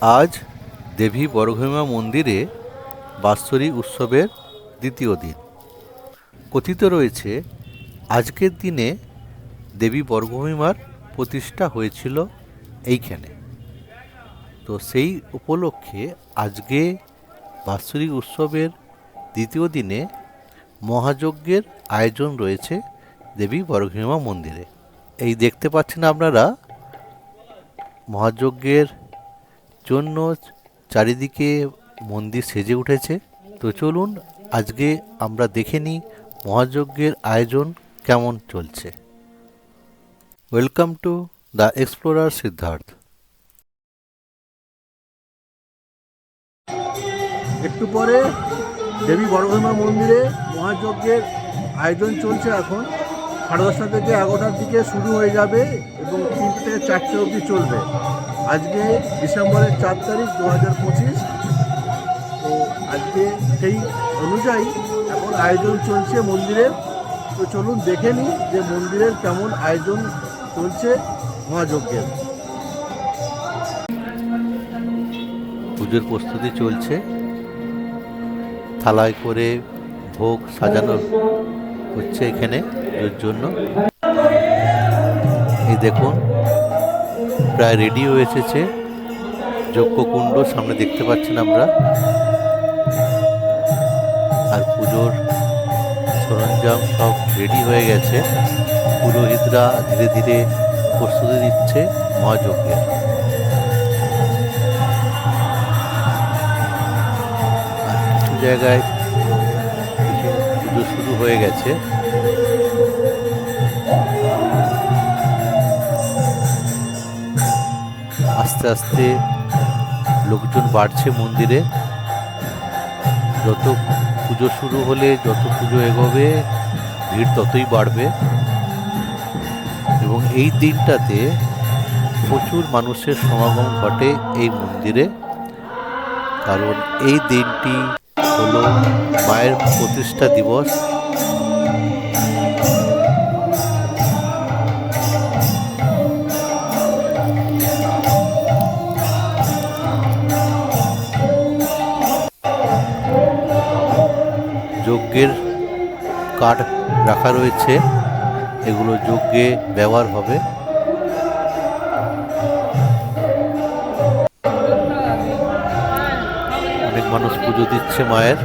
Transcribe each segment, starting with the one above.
আজ দেবী বরঘমা মন্দিরে বাৎসরিক উৎসবের দ্বিতীয় দিন। কথিত রয়েছে, আজকের দিনে দেবী বর্গভূমিমার প্রতিষ্ঠা হয়েছিল এইখানে। তো সেই উপলক্ষে আজকে বাৎসরিক উৎসবের দ্বিতীয় দিনে মহাযজ্ঞের আয়োজন রয়েছে দেবী বরঘিমা মন্দিরে। এই দেখতে পাচ্ছেন আপনারা মহাযজ্ঞের জন্য চারিদিকে মন্দির সেজে উঠেছে। তো চলুন, আজকে আমরা দেখে নিই মহাযজ্ঞের আয়োজন কেমন চলছে। Welcome to the explorer Siddharth একটু পরে দেবী বড়ভীমা মন্দিরে মহাযজ্ঞের আয়োজন চলছে এখন। সাড়ে দশটা থেকে এগারোটার দিকে শুরু হয়ে যাবে এবং তিনটে চারটে অবধি চলবে। আজকে ডিসেম্বরের চার তারিখ দু হাজার পঁচিশ। তো আজকে সেই অনুযায়ী এখন আয়োজন চলছে মন্দিরের তো চলুন দেখে নিই যে মন্দিরের কেমন আয়োজন চলছে মহাযজ্ঞের। পুজোর প্রস্তুতি চলছে। থালায় করে ভোগ সাজানো হচ্ছে এখানে পুজোর জন্য। এই দেখুন প্রায় রেডি হয়ে এসেছে। যজ্ঞকুণ্ড, সামনে দেখতে পাচ্ছেন আমরা। আর পুজোর সরঞ্জাম সব রেডি হয়ে গেছে। পুরোহিতরা ধীরে ধীরে প্রস্তুতি দিচ্ছে মহাযজ্ঞের আর কিছু জায়গায় পুজো শুরু হয়ে গেছে। আস্তে আস্তে লোকজন বাড়ছে মন্দিরে। যত পুজো শুরু হলে, যত পুজো এগোবে, ভিড় ততই বাড়বে। এবং এই দিনটাতে প্রচুর মানুষের সমাগম ঘটে এই মন্দিরে। কারণ এই দিনটি হলো মায়ের প্রতিষ্ঠা দিবস। কাঠ রাখা রয়েছে। এগুলো যজ্ঞে ব্যবহার হবে। অনেক মানুষ পুজো দিচ্ছে মায়ের।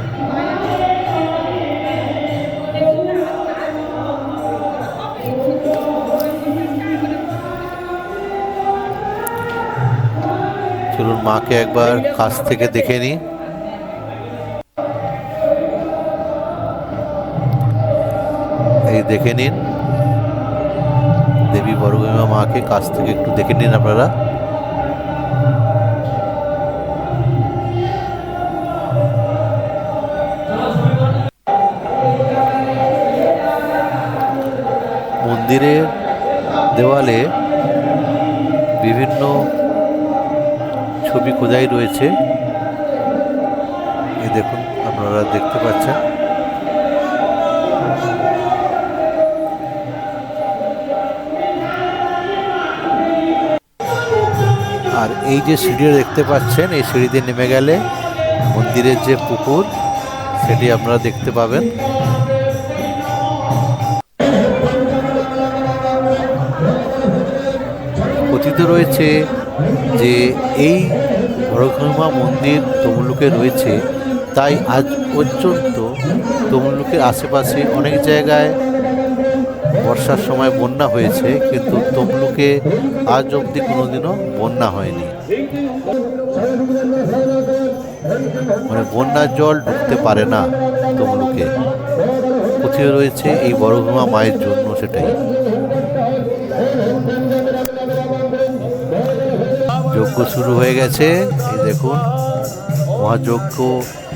চলুন মাকে একবার কাছ থেকে দেখে নিই। দেখে নিন। দেবী বড়গমা মাকে কাছ থেকে একটু দেখে নিন আপনারা। মন্দিরের দেওয়ালে বিভিন্ন ছবি খোদাই রয়েছে। এই দেখুন, আপনারা দেখতে পাচ্ছেন। আর এই যে সিঁড়ি দেখতে পাচ্ছেন, এই সিঁড়িতে নেমে গেলে মন্দিরের যে পুকুর, সেটি আপনারা দেখতে পাবেন। কথিত রয়েছে যে এই বড়খমা মন্দির তমলুকে রয়েছে, তাই আজ পর্যন্ত তমলুকের আশেপাশে অনেক জায়গায় বর্ষার সময় বন্যা হয়েছে, কিন্তু তমলুকে আজ অবধি কোনোদিনও বন্যা হয়নি। মানে বন্যার জল ঢুকতে পারে না তমলুকে। কোথায় রয়েছে এই বড়ঘুমা মায়ের জন্য সেটাই। যজ্ঞ শুরু হয়ে গেছে, এই দেখুন, মহাযজ্ঞ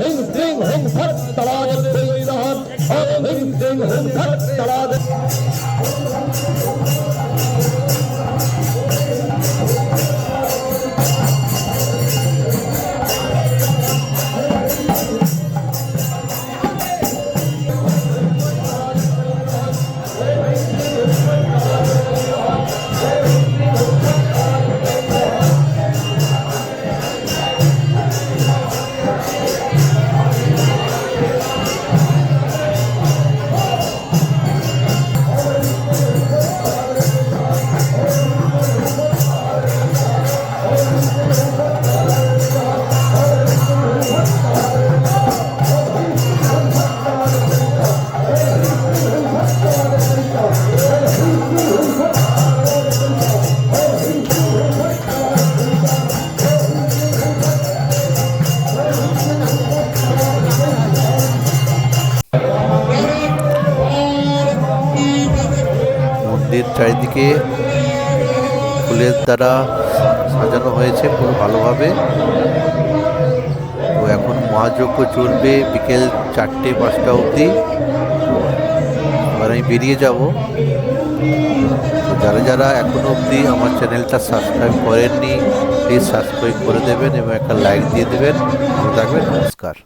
হিং হুং ওম হ্রিং ক্লিং হুং চারিদিকে ফুলের দ্বারা সাজানো হয়েছে খুব ভালোভাবে। তো এখন মহাযজ্ঞ চলবে বিকেল চারটে, পাঁচটা অবধি। এবার আমি বেরিয়ে যাব। তো যারা যারা এখনও অবধি আমার চ্যানেলটা সাবস্ক্রাইব করেননি প্লিজ সাবস্ক্রাইব করে দেবেন এবং একটা লাইক দিয়ে দেবেন। ভালো থাকবেন, নমস্কার।